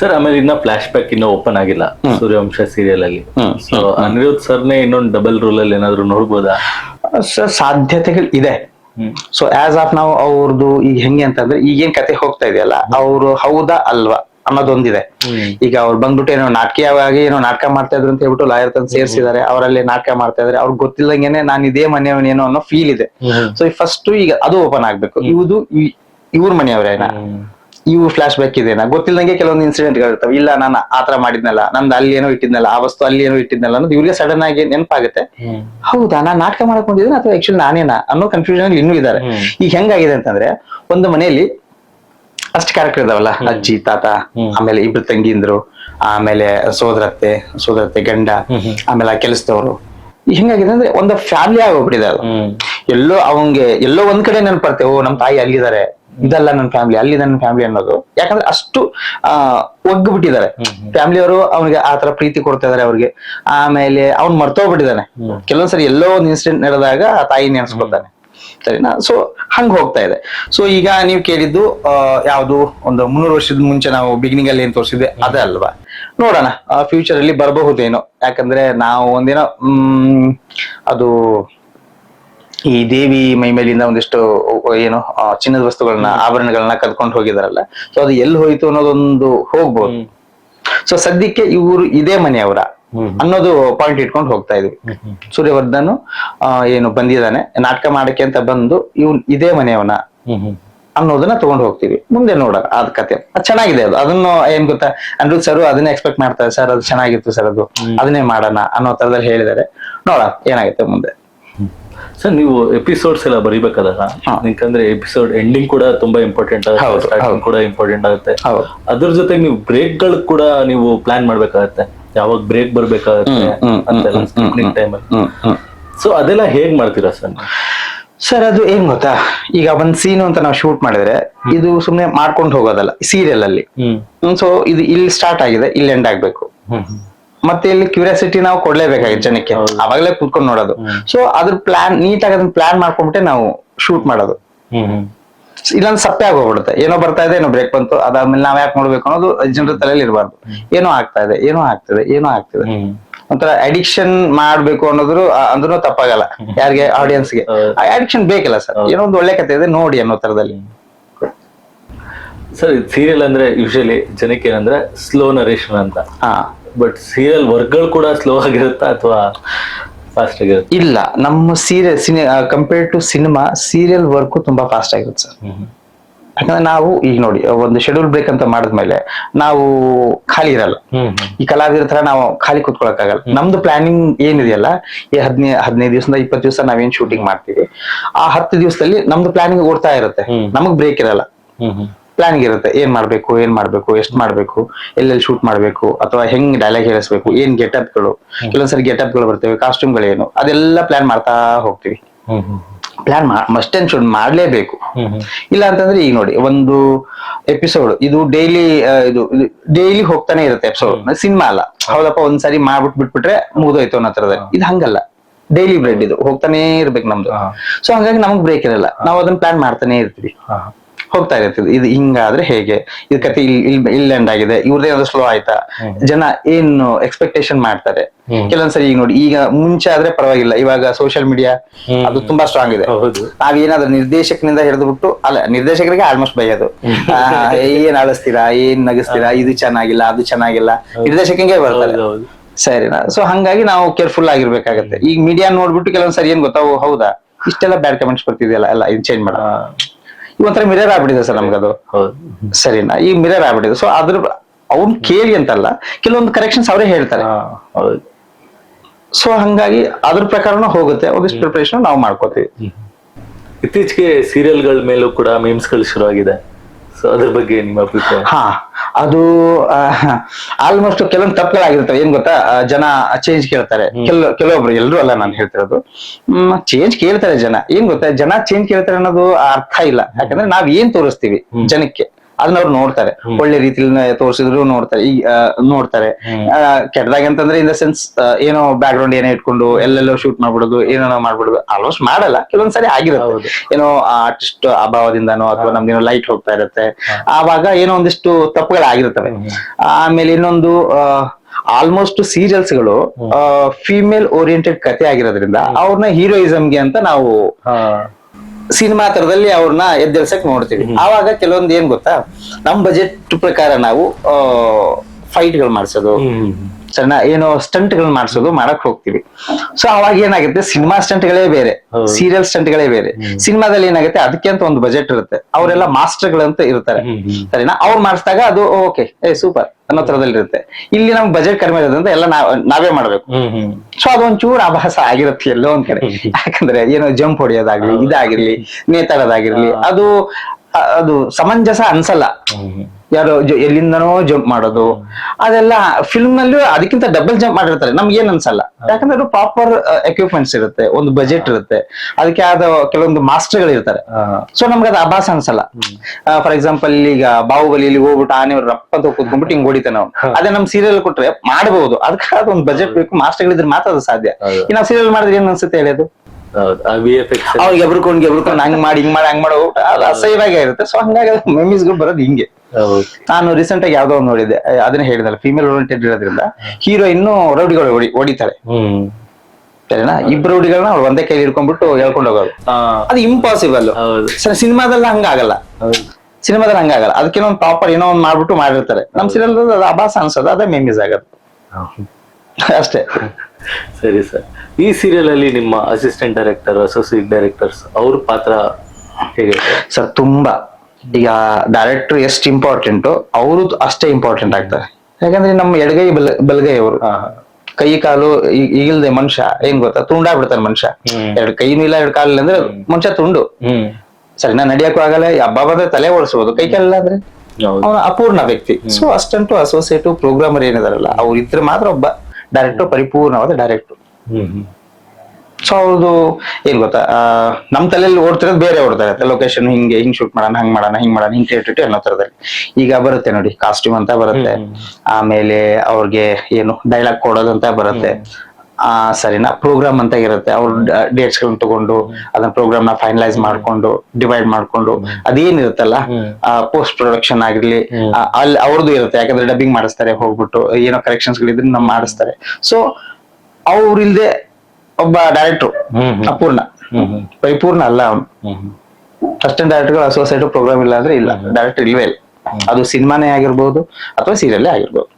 Sir ಆಮೇಲೆ ಇನ್ನ flash back ಇನ್ನೂ ಓಪನ್ ಆಗಿಲ್ಲ ಸೂರ್ಯವಂಶ ಸೀರಿಯಲ್ ಅಲ್ಲಿ. ಅನಿರುದ್ಧ ಸೊ ಅನಿರುದ್ಧ್ ಸರ್ನೇ ಇನ್ನೊಂದು ಡಬಲ್ ರೋಲ್ ಅಲ್ಲಿ ಏನಾದ್ರು ನೋಡ್ಬೋದಾ? ಸರ್ ಸಾಧ್ಯತೆಗಳು ಇದೆ. ಸೊ ಆಸ್ ಆಫ್ ನಾವು ಅವ್ರದ್ದು ಈಗ ಹೆಂಗೆ ಅಂತಂದ್ರೆ ಈಗೇನ್ ಕತೆ ಹೋಗ್ತಾ ಇದೆಯಲ್ಲ ಅವ್ರು ಹೌದಾ ಅಲ್ವಾ ಅನ್ನೋದೊಂದಿದೆ. ಈಗ ಅವ್ರು ಬಂದ್ಬಿಟ್ಟು ಏನೋ ನಾಟಕೀಯವಾಗಿ ಏನೋ ನಾಟಕ ಮಾಡ್ತಾ ಇದ್ರು ಅಂತ ಹೇಳ್ಬಿಟ್ಟು ಲಾಯರ್ ತಂದು ಸೇರಿಸಿದ್ದಾರೆ ಅವರಲ್ಲಿ ನಾಟಕ ಮಾಡ್ತಾ ಇದ್ರೆ ಅವ್ರಿಗೆ ಗೊತ್ತಿಲ್ಲಂಗೆನೆ ನಾನು ಇದೇ ಮನೆಯವನೇನೋ ಅನ್ನೋ ಫೀಲ್ ಇದೆ. ಸೊ ಫಸ್ಟ್ ಈಗ ಅದು ಓಪನ್ ಆಗ್ಬೇಕು. ಇವುದು ಇವ್ರ ಮನೆಯವರೇನ? ಇವು ಫ್ಲಾಶ್ ಬ್ಯಾಕ್ ಇದೇನಾ ಗೊತ್ತಿಲ್ಲದಂಗೆ ಕೆಲವೊಂದು ಇನ್ಸಿಡೆಂಟ್ ಇರ್ತವೆ. ಇಲ್ಲ ನಾನು ಆತರ ಮಾಡಿದ್ನಲ್ಲ ನಂದು ಅಲ್ಲಿ ಏನೋ ಇಟ್ಟಿದ್ನಲ್ಲ ಆ ವಸ್ತು ಅಲ್ಲಿ ಏನೋ ಇಟ್ಟಿದ್ನಲ್ಲ ಅನ್ನೋದು ಇವ್ರಿಗೆ ಸಡನ್ ಆಗಿ ನೆನಪಾಗುತ್ತೆ. ಹೌದಾ? ನಾನು ನಾಟಕ ಮಾಡಕ್ ಬಂದಿದ್ದೇನೆ ಅಥವಾ ಆಕ್ಚುಲಿ ನಾನೇನಾ ಅನ್ನೋ ಕನ್ಫ್ಯೂಷನ್ ಅಲ್ಲಿ ಇನ್ನೂ ಇದ್ದಾರೆ. ಈಗ ಹೆಂಗಾಗಿದೆ ಅಂತಂದ್ರೆ ಒಂದು ಮನೆಯಲ್ಲಿ ಅಷ್ಟು ಕ್ಯಾರೆಕ್ಟರ್ ಇದಾವಲ್ಲ ಅಜ್ಜಿ ತಾತ. ಆಮೇಲೆ ಇಬ್ರು ತಂಗಿಂದ್ರು ಆಮೇಲೆ ಸೋದರತ್ತೆ ಸೋದರತ್ತೆ ಗಂಡ. ಆಮೇಲೆ ಆ ಕೆಲಸದವರು. ಹೆಂಗಾಗಿದೆ ಅಂದ್ರೆ ಒಂದು ಫ್ಯಾಮಿಲಿ ಆಗೋಗ್ಬಿಟ್ಟಿದೆ ಅದು ಎಲ್ಲೋ ಅವಂಗೆ ಎಲ್ಲೋ ಒಂದ್ ಕಡೆ ನೆನಪರ್ತೆ ಓ ನಮ್ ತಾಯಿ ಅಲ್ಲಿದ್ದಾರೆ. ಇದಲ್ಲ ನನ್ನ ಫ್ಯಾಮಿಲಿ ಅಲ್ಲಿ ನನ್ನ ಫ್ಯಾಮಿಲಿ ಅನ್ನೋದು. ಯಾಕಂದ್ರೆ ಅಷ್ಟು ಆ ಒಗ್ಗು ಬಿಟ್ಟಿದ್ದಾರೆ ಫ್ಯಾಮಿಲಿಯವರು ಅವನಿಗೆ ಆತರ ಪ್ರೀತಿ ಕೊಡ್ತಾ ಇದಾರೆ ಅವ್ರಿಗೆ. ಆಮೇಲೆ ಅವ್ನ್ ಮರ್ತೋಗ್ಬಿಟ್ಟಿದ್ದಾನೆ. ಕೆಲವೊಂದ್ಸರಿ ಎಲ್ಲೋ ಒಂದು ಇನ್ಸಿಡೆಂಟ್ ನಡೆದಾಗ ಆ ತಾಯಿ ನೆನೆಸ್ಕೊಳ್ತಾನೆ. ಸರಿನಾ? ಸೊ ಹಂಗ್ ಹೋಗ್ತಾ ಇದೆ. ಸೊ ಈಗ ನೀವು ಕೇಳಿದ್ದು ಯಾವ್ದು? ಒಂದು ಮುನ್ನೂರು ವರ್ಷದ ಮುಂಚೆ ನಾವು ಬಿಗಿನಿಂಗ್ ಅಲ್ಲಿ ಏನ್ ತೋರಿಸಿದ್ವಿ ಅದೇ ಅಲ್ವಾ? ನೋಡೋಣ ಫ್ಯೂಚರ್ ಅಲ್ಲಿ ಬರಬಹುದೇನೋ. ಯಾಕಂದ್ರೆ ನಾವು ಒಂದಿನ ಹ್ಮ್ ಅದು ಈ ದೇವಿ ಮೈ ಮೇಲಿಂದ ಒಂದಿಷ್ಟು ಏನು ಚಿನ್ನದ ವಸ್ತುಗಳನ್ನ ಆಭರಣಗಳನ್ನ ಕದ್ಕೊಂಡು ಹೋಗಿದಾರಲ್ಲ. ಸೊ ಅದು ಎಲ್ಲಿ ಹೋಯ್ತು ಅನ್ನೋದೊಂದು ಹೋಗ್ಬೋದು. ಸೊ ಸದ್ಯಕ್ಕೆ ಇವರು ಇದೇ ಮನೆಯವರ. ಅನ್ನೋದು ಪಾಯಿಂಟ್ ಇಟ್ಕೊಂಡು ಹೋಗ್ತಾ ಇದ್ವಿ. ಸೂರ್ಯವರ್ಧನ್ ಏನು ಬಂದಿದ್ದಾನೆ ನಾಟಕ ಮಾಡಕ್ಕೆ ಅಂತ ಬಂದು ಇವ್ನ್ ಇದೇ ಮನೆಯವನ. ಅನ್ನೋದನ್ನ ತಗೊಂಡು ಹೋಗ್ತೀವಿ. ಮುಂದೆ ನೋಡೋಣ ಅದ್ ಕತೆ. ಅದ್ ಚೆನ್ನಾಗಿದೆ ಅದು. ಅದನ್ನು ಏನ್ ಗೊತ್ತಾ ಅನಿರುದ್ಧ್ ಸರ್ ಅದನ್ನೇ ಎಕ್ಸ್ಪೆಕ್ಟ್ ಮಾಡ್ತಾರೆ. ಸರ್ ಅದು ಚೆನ್ನಾಗಿತ್ತು ಸರ್ ಅದು. ಅದನ್ನೇ ಮಾಡೋಣ ಅನ್ನೋ ತರದಲ್ಲಿ ಹೇಳಿದಾರೆ ನೋಡೋಣ ಏನಾಗುತ್ತೆ ಮುಂದೆ. ಸರ್ ನೀವು ಎಪಿಸೋಡ್ಸ್ ಎಲ್ಲ ಬರಿಬೇಕಾದಾಗ. ಯಾಕಂದ್ರೆ ಎಪಿಸೋಡ್ ಎಂಡಿಂಗ್ ಕೂಡ ತುಂಬಾ ಇಂಪಾರ್ಟೆಂಟ್ ಆಗುತ್ತೆ ಸ್ಟಾರ್ಟಿಂಗ್ ಕೂಡ ಇಂಪಾರ್ಟೆಂಟ್ ಆಗುತ್ತೆ. ಅದ್ರ ಜೊತೆಗೆ ನೀವು ಬ್ರೇಕ್ಗಳು ಕೂಡ ನೀವು ಪ್ಲಾನ್ ಮಾಡ್ಬೇಕಾಗತ್ತೆ. ಯಾವಾಗ ಬ್ರೇಕ್ ಬರ್ಬೇಕಾಗತ್ತೆ ಅಂತೆಲ್ಲ ಸ್ಕ್ರಿಪ್ಟಿಂಗ್ ಟೈಮಲ್ಲಿ ಸೊ ಅದೆಲ್ಲ ಹೇಗ್ ಮಾಡ್ತೀರಾ ಸರ್ ಸರ್ ಅದು ಏನ್ ಗೊತ್ತಾ? ಈಗ ಒಂದ್ ಸೀನು ಅಂತ ನಾವು ಶೂಟ್ ಮಾಡಿದ್ರೆ ಇದು ಸುಮ್ನೆ ಮಾಡ್ಕೊಂಡು ಹೋಗೋದಲ್ಲ ಸೀರಿಯಲ್ ಅಲ್ಲಿ. ಸೊ ಇದು ಇಲ್ಲಿ ಸ್ಟಾರ್ಟ್ ಆಗಿದೆ ಇಲ್ಲಿ ಎಂಡ್ ಆಗ್ಬೇಕು. ಮತ್ತೆ ಇಲ್ಲಿ ಕ್ಯೂರಿಯಾಸಿಟಿ ನಾವು ಕೊಡ್ಲೇಬೇಕಾಗಿತ್ತು ಜನಕ್ಕೆ. ಅವಾಗಲೇ ಕೂತ್ಕೊಂಡು ನೋಡೋದು. ಸೊ ಅದ್ರ ಪ್ಲಾನ್ ನೀಟಾಗಿ ಅದನ್ನ ಪ್ಲಾನ್ ಮಾಡ್ಕೊಂಡ್ಬಿಟ್ಟೆ ನಾವು ಶೂಟ್ ಮಾಡೋದು. ಇಲ್ಲೊಂದು ಸಪ್ಪೆ ಆಗೋಗ್ಬಿಡುತ್ತೆ. ಏನೋ ಬರ್ತಾ ಇದೆ ಏನೋ ಬ್ರೇಕ್ ಬಂತು. ಅದಾದ್ಮೇಲೆ ನಾವ್ ಯಾಕೆ ನೋಡ್ಬೇಕು ಅನ್ನೋದು ಜನರ ತಲೆಯಲ್ಲಿ ಇರಬಾರ್ದು. ಏನೋ ಆಗ್ತಾ ಇದೆ ಏನೋ ಆಗ್ತದೆ ಏನೋ ಆಗ್ತದೆ. ಒಂಥರ ಅಡಿಕ್ಷನ್ ಮಾಡ್ಬೇಕು ಅನ್ನೋದ್ರು ಅಂದ್ರೂ ತಪ್ಪಾಗಲ್ಲ. ಯಾರಿಗೆ? ಆಡಿಯನ್ಸ್ಗೆ. ಅಡಿಕ್ಷನ್ ಬೇಕಿಲ್ಲ ಸರ್. ಏನೋ ಒಂದು ಒಳ್ಳೆ ಕತೆ ಇದೆ ನೋಡಿ ಅನ್ನೋ ತರದಲ್ಲಿ ಸರ್ ಸೀರಿಯಲ್ ಅಂದ್ರೆ ಯೂಶಲಿ ಜನಕ್ಕೆ ಏನಂದ್ರೆ ಸ್ಲೋ ನರೇಷನ್ ಅಂತ. ಹಾ. ಬಟ್ ಸೀರಿಯಲ್ ವರ್ಕ್ಗಳು ಕೂಡ ಸ್ಲೋ ಆಗಿರುತ್ತಾ ಅಥವಾ ಫಾಸ್ಟ್ ಆಗಿರುತ್ತೆ? ಇಲ್ಲ ನಮ್ಮ serial cine compare to cinema serial work ತುಂಬಾ ಫಾಸ್ಟ್ ಆಗಿರುತ್ತೆ ಸರ್. ಯಾಕಂದ್ರೆ ನಾವು ಈಗ ನೋಡಿ ಒಂದು ಶೆಡ್ಯೂಲ್ ಬ್ರೇಕ್ ಅಂತ ಮಾಡಿದ್ಮೇಲೆ ನಾವು ಖಾಲಿ ಇರಲ್ಲ. ಈ ಕಲಾವಿದರ ತರ ನಾವು ಖಾಲಿ ಕೂತ್ಕೊಳಕ್ಕಾಗಲ್ಲ. ನಮ್ದು ಪ್ಲಾನಿಂಗ್ ಏನಿದೆಯಲ್ಲ ಈ ಹದಿನೈದು ಹದಿನೈದು ದಿವಸದಿಂದ ಇಪ್ಪತ್ತು ದಿವಸ ನಾವೇನ್ ಶೂಟಿಂಗ್ ಮಾಡ್ತೀವಿ ಆ ಹತ್ತು ದಿವಸದಲ್ಲಿ ನಮ್ದು ಪ್ಲಾನಿಂಗ್ ಓಡ್ತಾ ಇರುತ್ತೆ. ನಮಗ್ ಬ್ರೇಕ್ ಇರಲ್ಲ. ಪ್ಲಾನಿಂಗ್ ಇರುತ್ತೆ. ಏನ್ ಮಾಡ್ಬೇಕು ಏನ್ ಮಾಡ್ಬೇಕು ಎಷ್ಟ್ ಮಾಡ್ಬೇಕು ಎಲ್ಲೆಲ್ಲಿ ಶೂಟ್ ಮಾಡ್ಬೇಕು ಅಥವಾ ಹೆಂಗ್ ಡೈಲಾಗ್ ಹೇಳಿಸ್ಬೇಕು ಏನ್ ಗೆಟಪ್ಗಳು ಕೆಲವೊಂದ್ಸರಿ ಗೆಟಪ್ಗಳು ಬರ್ತವೆ ಕಾಸ್ಟ್ಯೂಮ್ ಏನು ಅದೆಲ್ಲ ಪ್ಲಾನ್ ಮಾಡ್ತಾ ಹೋಗ್ತೀವಿ. ಪ್ಲಾನ್ ಮಸ್ಟ್ ಅಂಡ್ ಶುಡ್ ಮಾಡ್ಲೇಬೇಕು. ಇಲ್ಲ ಅಂತಂದ್ರೆ ಈಗ ನೋಡಿ ಒಂದು ಎಪಿಸೋಡ್ ಇದು ಡೈಲಿ ಇದು ಡೈಲಿ ಹೋಗ್ತಾನೆ ಇರುತ್ತೆ ಎಪಿಸೋಡ್ ಸಿನಿಮಾ ಅಲ್ಲ. ಹೌದಪ್ಪ ಒಂದ್ಸರಿ ಮಾಡ್ಬಿಟ್ ಬಿಟ್ಬಿಟ್ರೆ ಮುಗಿದೋಯ್ತು ಅನ್ನೋ ತರದಲ್ಲಿ ಇದು ಹಂಗಲ್ಲ. ಡೈಲಿ ಬ್ರೆಡ್ ಇದು. ಹೋಗ್ತಾನೆ ಇರ್ಬೇಕು ನಮ್ದು. ಸೊ ಹಂಗಾಗಿ ನಮಗ್ ಬ್ರೇಕ್ ಇರಲ್ಲ. ನಾವು ಅದನ್ನ ಪ್ಲಾನ್ ಮಾಡ್ತಾನೆ ಇರ್ತೀವಿ. ಹೋಗ್ತಾ ಇರುತ್ತೆ ಇದು ಹಿಂಗಾದ್ರೆ ಹೇಗೆ? ಇದು ಕತೆ ಇಲ್ಲಿ ಇಲ್ಲಿ ಇಲ್ಲಿ ಎಂಡ್ ಆಗಿದೆ. ಇವ್ರದ್ದೇನಾದ್ರು ಸ್ಲೋ ಆಯ್ತಾ? ಜನ ಏನು ಎಕ್ಸ್ಪೆಕ್ಟೇಷನ್ ಮಾಡ್ತಾರೆ. ಕೆಲವೊಂದ್ಸರಿ ಈಗ ನೋಡಿ ಈಗ ಮುಂಚೆ ಆದ್ರೆ ಪರವಾಗಿಲ್ಲ. ಇವಾಗ ಸೋಷಿಯಲ್ ಮೀಡಿಯಾ ಅದು ತುಂಬಾ ಸ್ಟ್ರಾಂಗ್ ಇದೆ. ನಾವೇನಾದ್ರೂ ನಿರ್ದೇಶಕನಿಂದ ಹಿಡಿದ್ಬಿಟ್ಟು ಅಲ್ಲ ನಿರ್ದೇಶಕರಿಗೆ ಆಲ್ಮೋಸ್ಟ್ ಬೈಯೋದು. ಅದು ಏನ್ ಅಳಿಸ್ತೀರಾ ಏನ್ ನಗಿಸ್ತೀರಾ? ಇದು ಚೆನ್ನಾಗಿಲ್ಲ ಅದು ಚೆನ್ನಾಗಿಲ್ಲ. ನಿರ್ದೇಶಕಂಗೆ ಬರ್ತಾರೆ ಸರಿನಾ ಸೊ ಹಂಗಾಗಿ ನಾವು ಕೇರ್ಫುಲ್ ಆಗಿರ್ಬೇಕಾಗತ್ತೆ. ಈಗ ಮೀಡಿಯಾ ನೋಡ್ಬಿಟ್ಟು ಕೆಲವೊಂದ್ಸರಿ ಏನ್ ಗೊತ್ತಾ? ಹೌದಾ? ಇಷ್ಟೆಲ್ಲ ಬ್ಯಾಡ್ ಕಮೆಂಟ್ಸ್ ಬರ್ತಿದೆಯಲ್ಲ? ಎಲ್ಲ ಇದು ಚೇಂಜ್ ಮಾಡ. ಒಂಥರ ಮಿರರ್ ಆಗ್ಬಿಟ್ಟಿದೆ ಸರ್ ನಮ್ಗದು. ಸರಿನಾ? ಈ ಮಿರರ್ ಆಗ್ಬಿಟ್ಟಿದೆ. ಸೊ ಅದ್ರ ಅವ್ನ್ ಕೇಳಿ ಅಂತಲ್ಲ ಕೆಲವೊಂದು ಕರೆಕ್ಷನ್ಸ್ ಅವರೇ ಹೇಳ್ತಾರೆ. ಸೊ ಹಂಗಾಗಿ ಅದ್ರ ಪ್ರಕಾರನೂ ಹೋಗುತ್ತೆ. ಒಂದಿಷ್ಟು ಪ್ರಿಪರೇಷನ್ ನಾವು ಮಾಡ್ಕೋತೀವಿ. ಇತ್ತೀಚೆಗೆ ಸೀರಿಯಲ್ಗಳ ಮೇಲೂ ಕೂಡ ಮೀಮ್ಸ್ಗಳು ಗಳು ಶುರುವಾಗಿದೆ. ಸೊ ಅದ್ರ ಬಗ್ಗೆ ನಿಮ್ಮ ಅಭಿಪ್ರಾಯ? ಹಾ ಅದು ಆಲ್ಮೋಸ್ಟ್ ಕೆಲವೊಂದು ತಪ್ಪುಗಳಾಗಿರ್ತವೆ ಏನ್ ಗೊತ್ತಾ? ಜನ ಚೇಂಜ್ ಕೇಳ್ತಾರೆ. ಕೆಲ ಕೆಲವೊಬ್ರು ಎಲ್ರು ಅಲ್ಲ ನಾನು ಹೇಳ್ತಿರೋದು. ಚೇಂಜ್ ಕೇಳ್ತಾರೆ ಜನ. ಏನ್ ಗೊತ್ತಾ? ಜನ ಚೇಂಜ್ ಕೇಳ್ತಾರೆ ಅನ್ನೋದು ಅರ್ಥ ಇಲ್ಲ. ಯಾಕಂದ್ರೆ ನಾವ್ ಏನ್ ತೋರಿಸ್ತೀವಿ ಜನಕ್ಕೆ? ಅದನ್ನ ಅವ್ರು ನೋಡ್ತಾರೆ. ಒಳ್ಳೆ ರೀತಿಲಿ ತೋರಿಸಿದ್ರು ನೋಡ್ತಾರೆ. ಈ ನೋಡ್ತಾರೆ. ಕೆಟ್ಟದಾಗ ಅಂತಂದ್ರೆ ಇನ್ ದ ಸೆನ್ಸ್ ಏನೋ ಬ್ಯಾಕ್ ಗ್ರೌಂಡ್ ಏನೋ ಇಟ್ಕೊಂಡು ಎಲ್ಲೆಲ್ಲೋ ಶೂಟ್ ಮಾಡ್ಬಿಡೋದು ಏನೋ ಮಾಡ್ಬಿಡೋದು ಆಲ್ಮೋಸ್ಟ್ ಮಾಡಲ್ಲ. ಕೆಲವೊಂದ್ಸರಿ ಆಗಿರುತ್ತೆ. ಏನೋ ಆರ್ಟಿಸ್ಟ್ ಅಭಾವದಿಂದನೋ ಅಥವಾ ನಮ್ದೇನೋ ಲೈಟ್ ಹೋಗ್ತಾ ಇರುತ್ತೆ. ಆವಾಗ ಏನೋ ಒಂದಿಷ್ಟು ತಪ್ಪುಗಳಾಗಿರ್ತವೆ ಆಮೇಲೆ ಇನ್ನೊಂದು ಆಲ್ಮೋಸ್ಟ್ ಸೀರಿಯಲ್ಸ್ಗಳು ಫಿಮೇಲ್ ಓರಿಯೆಂಟೆಡ್ ಕತೆ ಆಗಿರೋದ್ರಿಂದ ಅವ್ರನ್ನ ಹೀರೋಯಿಸಮ್ಗೆ ಅಂತ ನಾವು ಸಿನಿಮಾ ತರದಲ್ಲಿ ಅವ್ರನ್ನ ಎದ್ದೆಲ್ಸಕ್ ನೋಡ್ತೀವಿ. ಆವಾಗ ಕೆಲವೊಂದು ಏನ್ ಗೊತ್ತಾ? ನಮ್ ಬಜೆಟ್ ಪ್ರಕಾರ ನಾವು ಫೈಟ್ಗಳು ಮಾಡಿಸೋದು ಸಣ್ಣ ಏನೋ ಸ್ಟಂಟ್ ಗಳನ್ನ ಮಾಡಿಸೋದು ಮಾಡಕ್ ಹೋಗ್ತೀವಿ. ಸೊ ಅವಾಗ ಏನಾಗುತ್ತೆ? ಸಿನಿಮಾ ಸ್ಟಂಟ್ ಗಳೇ ಬೇರೆ. ಸೀರಿಯಲ್ ಸ್ಟಂಟ್ ಗಳೇ ಬೇರೆ. ಸಿನಿಮಾದಲ್ಲಿ ಏನಾಗುತ್ತೆ? ಅದಕ್ಕೆ ಅಂತ ಒಂದು ಬಜೆಟ್ ಇರುತ್ತೆ. ಅವರೆಲ್ಲ ಮಾಸ್ಟರ್ ಗಳಂತ ಇರ್ತಾರೆ. ಸರಿನಾ? ಅವ್ರು ಮಾಡಿಸಿದಾಗ ಅದು ಓಕೆ ಏ ಸೂಪರ್ ಅನ್ನೋ ತರದಲ್ಲಿ ಇರುತ್ತೆ. ಇಲ್ಲಿ ನಮ್ಗೆ ಬಜೆಟ್ ಕಡಿಮೆ ಇರೋದ್ರಿಂದ ಎಲ್ಲ ನಾವ್- ನಾವೇ ಮಾಡ್ಬೇಕು. ಸೊ ಅದೊಂಚೂರು ಆಭಾಸ ಆಗಿರುತ್ತೆ ಎಲ್ಲೋ ಒಂದ್ ಕಡೆ. ಯಾಕಂದ್ರೆ ಏನೋ ಜಂಪ್ ಹೊಡಿಯೋದಾಗ್ಲಿ ಇದಾಗಿರ್ಲಿ ನೇತಾಡೋದಾಗಿರ್ಲಿ ಅದು ಅದು ಸಮಂಜಸ ಅನ್ಸಲ್ಲ. ಯಾರೋ ಎಲ್ಲಿಂದನೋ ಜಂಪ್ ಮಾಡೋದು. ಅದೆಲ್ಲ ಫಿಲ್ಮ್ನಲ್ಲಿ ಅದಕ್ಕಿಂತ ಡಬಲ್ ಜಂಪ್ ಮಾಡಿರ್ತಾರೆ. ನಮ್ಗೆ ಏನ್ ಅನ್ಸಲ್ಲ ಯಾಕಂದ್ರೆ ಅದು ಪ್ರಾಪರ್ ಎಕ್ವಿಪ್ಮೆಂಟ್ಸ್ ಇರುತ್ತೆ. ಒಂದು ಬಜೆಟ್ ಇರುತ್ತೆ. ಅದಕ್ಕೆ ಆದ ಕೆಲವೊಂದು ಮಾಸ್ಟರ್ಗಳು ಇರ್ತಾರೆ ಸೊ ನಮ್ಗೆ ಅದು ಅಭಾಸ ಅನ್ಸಲ್ಲ. ಫಾರ್ ಎಕ್ಸಾಂಪಲ್ ಈಗ ಬಾಹುಬಲಿಲಿ ಹೋಗ್ಬಿಟ್ಟು ಆನೆ ರಪ್ಪ ಅಂತ ಕೂತ್ಕೊಂಡ್ಬಿಟ್ಟು ಹಿಂಗ್ ಹೊಡಿತಾನೆ ನಾವು ಅದೇ ನಮ್ ಸೀರಿಯಲ್ ಕೊಟ್ರೆ ಮಾಡಬಹುದು ಅದಕ್ಕೆ ಅದೊಂದು ಬಜೆಟ್ ಬೇಕು. ಮಾಸ್ಟರ್ ಗಳಿದ್ರೆ ಮಾತ್ರ ಅದು ಸಾಧ್ಯ. ಇನ್ನ ನಾವು ಸೀರಿಯಲ್ ಮಾಡಿದ್ರೆ ಏನ್ ಅನ್ಸುತ್ತೆ ಹೇಳೋದು ಅವ್ರಿಗೆ ಎಬ್ರುಕೊಂಡು ಎಬ್ರುಕೊಂಡು ಹಂಗ್ ಮಾಡಿ ಹಿಂಗ್ ಮಾಡಿ ಹಂಗ್ ಮಾಡೋ ಅಸಹ್ಯವಾಗಿ ಇರುತ್ತೆ. ಸೊ ಹಂಗಾಗಿ ಮೆಮೀಸ್ಗಳು ಬರೋದು ಹಿಂಗೆ. ನಾನು ರೀಸೆಂಟ್ ಆಗಿ ಯಾವ್ದೋ ಒಂದು ನೋಡಿದ್ದೆ. ಅಹ್ ಅದನ್ನ ಹೇಳಿದಲ್ಲ ಫೀಮೇಲ್ ಓರಿಯಂಟೆಡ್ ಇರೋದ್ರಿಂದ ಹೀರೋ ಇನ್ನು ರೌಡಿಗಳು ಹೊಡಿತಾರೆ ಸರಿನಾ? ಇಬ್ರು ರೌಡಿಗಳನ್ನ ಅವ್ರು ಒಂದೇ ಕೈಲಿ ಹಿಡ್ಕೊಂಡ್ಬಿಟ್ಟು ಹೇಳ್ಕೊಂಡು ಹೋಗೋದು. ಅದು ಇಂಪಾಸಿಬಲ್ ಸಿನಿಮಾದಲ್ಲಿ ಹಂಗಾಗಲ್ಲ ಸಿನಿಮಾದಲ್ಲಿ ಹಂಗಾಗಲ್ಲ ಅದಕ್ಕೆ ಒಂದು ಪ್ರಾಪರ್ ಏನೋ ಒಂದು ಮಾಡ್ಬಿಟ್ಟು ಮಾಡಿರ್ತಾರೆ. ನಮ್ ಸೀರಿಯಲ್ ಅದು ಅಭಾಸ ಅನ್ಸೋದು ಅದೇ ಮೆಮೀಸ್ ಆಗೋದು. ಅಷ್ಟೇ. ಸರಿ ಸರ್. ಈ ಸೀರಿಯಲ್ ಅಲ್ಲಿ ನಿಮ್ಮ ಅಸಿಸ್ಟೆಂಟ್ ಡೈರೆಕ್ಟರ್ ಅಸೋಸಿಯೇಟ್ ಡೈರೆಕ್ಟರ್ಸ್ ಅವ್ರ ಪಾತ್ರ ಹೇಗೆ? ಸರ್ ತುಂಬಾ. ಈಗ ಡೈರೆಕ್ಟರ್ ಎಷ್ಟು ಇಂಪಾರ್ಟೆಂಟ್ ಅವರು ಅಷ್ಟೇ ಇಂಪಾರ್ಟೆಂಟ್ ಆಗ್ತಾರೆ. ಯಾಕಂದ್ರೆ ನಮ್ಮ ಎಡಗೈ ಬಲ ಬಲಗೈ ಅವರು ಕೈ ಕಾಲು ಈಗಿಲ್ದೆ ಮನುಷ್ಯ ಏನ್ ಗೊತ್ತಾ? ತುಂಡಾಗ್ಬಿಡ್ತಾನೆ ಮನುಷ್ಯ. ಎರಡು ಕೈನೂ ಇಲ್ಲ ಎರಡು ಕಾಲಿಲ್ಲ ಅಂದ್ರೆ ಮನುಷ್ಯ ತುಂಡು. ಹ್ಮ್. ಸರಿ ನಾ ನಡಿಯಕ್ಕೂ ಆಗಲ್ಲ ಹಬ್ಬ ಬಂದ್ರೆ ತಲೆ ಓಡಿಸ್ಬೋದು. ಕೈ ಕಾಲಿಲ್ಲ ಅಂದ್ರೆ ಅವನ ಅಪೂರ್ಣ ವ್ಯಕ್ತಿ. ಸೊ ಅಷ್ಟಂತೂ ಅಸೋಸಿಯೇಟು ಪ್ರೋಗ್ರಾಮರ್ ಏನಿದಾರಲ್ಲ ಅವ್ರು ಇದ್ರೆ ಮಾತ್ರ ಒಬ್ಬ ಡೈರೆಕ್ಟರ್ ಪರಿಪೂರ್ಣವಾದ ಡೈರೆಕ್ಟರ್ ಸೊ ಅವ್ರದ್ದು ಏನ್ ಗೊತ್ತಾ ಆ, ನಮ್ ತಲೆಯಲ್ಲಿ ಓಡ್ತಿರೋದು ಬೇರೆ ಓಡ್ತಾ ಇರುತ್ತೆ ಲೊಕೇಶನ್ ಹಿಂಗೆ ಹಿಂಗ್ ಶೂಟ್ ಮಾಡೋಣ ಹಂಗ್ ಮಾಡೋಣ ಹಿಂಗ್ ಮಾಡೋಣ ಹಿಂಗ್ ಕ್ರಿಯೇಟಿವಿಟಿ ಅನ್ನೋ ತರದಲ್ಲಿ. ಈಗ ಬರುತ್ತೆ ನೋಡಿ ಕಾಸ್ಟ್ಯೂಮ್ ಅಂತ ಬರುತ್ತೆ. ಆಮೇಲೆ ಅವ್ರಿಗೆ ಏನು ಡೈಲಾಗ್ ಕೊಡೋದಂತ ಬರುತ್ತೆ. ಆ ಸರಿನಾ ಪ್ರೋಗ್ರಾಮ್ ಅಂತ ಇರುತ್ತೆ. ಅವ್ರ ಡೇಟ್ಸ್ ಗಳನ್ನ ತಗೊಂಡು ಅದನ್ನ ಪ್ರೋಗ್ರಾಮ್ನ ಫೈನಲೈಸ್ ಮಾಡ್ಕೊಂಡು ಡಿವೈಡ್ ಮಾಡ್ಕೊಂಡು ಅದೇನಿರುತ್ತಲ್ಲ ಪೋಸ್ಟ್ ಪ್ರೊಡಕ್ಷನ್ ಆಗಿರ್ಲಿ ಅಲ್ಲಿ ಅವ್ರದ್ದು ಇರುತ್ತೆ. ಯಾಕಂದ್ರೆ ಡಬ್ಬಿಂಗ್ ಮಾಡಿಸ್ತಾರೆ ಹೋಗ್ಬಿಟ್ಟು ಏನೋ ಕರೆಕ್ಷನ್ಸ್ ಗಳಿದ್ರೆ ನಮ್ ಮಾಡಿಸ್ತಾರೆ. ಸೊ ಅವ್ರಿಲ್ದೆ ಒಬ್ಬ ಡೈರೆಕ್ಟರ್ ಅಪೂರ್ಣ. ಪರಿಪೂರ್ಣ ಅಲ್ಲ ಅವನು. ಹ್ಮ್ ಡೈರೆಕ್ಟರ್ ಅಸೋಸಿಯೇಟ್ ಪ್ರೋಗ್ರಾಮ್ ಇಲ್ಲ. ಅಂದ್ರೆ ಇಲ್ಲ ಡೈರೆಕ್ಟರ್ ಇಲ್ವೇ ಇಲ್ಲ. ಅದು ಸಿನಿಮಾನೇ ಆಗಿರ್ಬೋದು ಅಥವಾ ಸೀರಿಯಲ್ಲೇ ಆಗಿರ್ಬೋದು.